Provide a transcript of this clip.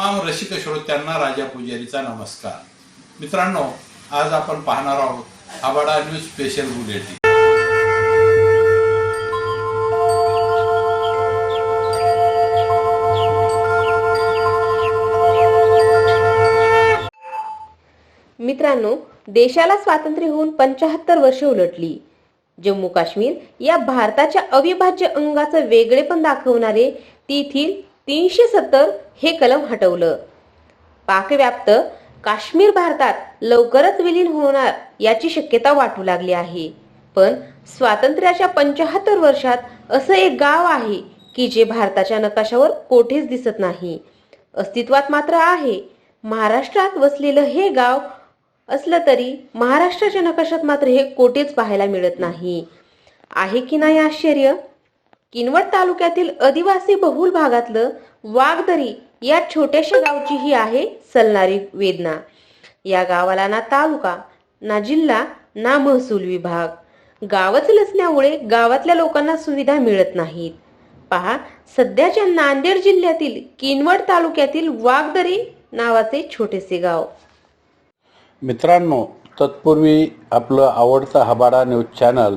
रसिक श्रोत्यांना राजा पुजारीचा नमस्कार. मित्रांनो आज आपण पाहणार आहोत आबाडा न्यूज स्पेशल बुलेटिन मित्रांनो देशाला स्वातंत्र्य होऊन पंचाहत्तर वर्ष उलटली. जम्मू काश्मीर या भारताच्या अविभाज्य अंगाचं वेगळेपण दाखवणारे तेथील तीनशे सत्तर हे कलम हटवलं. पाकव्याप्त काश्मीर भारतात लवकरच विलीन होणार याची शक्यता वाटू लागली आहे. पण स्वातंत्र्याच्या पंचाहत्तर वर्षात असं एक गाव आहे की जे भारताच्या नकाशावर कोठेच दिसत नाही. अस्तित्वात मात्र आहे. महाराष्ट्रात वसलेलं हे गाव असलं तरी महाराष्ट्राच्या नकाशात मात्र हे कोठेच पाहायला मिळत नाही. आहे की नाही आश्चर्य? किनवट तालुक्यातील आदिवासी बहुल भागातलं वाघदरी या छोट्याशा गावची ही आहे सलनारी वेदना. या गावाला ना तालुका ना जिल्हा ना महसूल विभाग. गावच नसल्यामुळे गावातल्या लोकांना सुविधा मिळत नाहीत. पहा सध्याच्या नांदेड जिल्ह्यातील किनवट तालुक्यातील वाघदरी नावाचे छोटेसे गाव. मित्रांनो तत्पूर्वी आपलं आवडतं हबाडा न्यूज चॅनल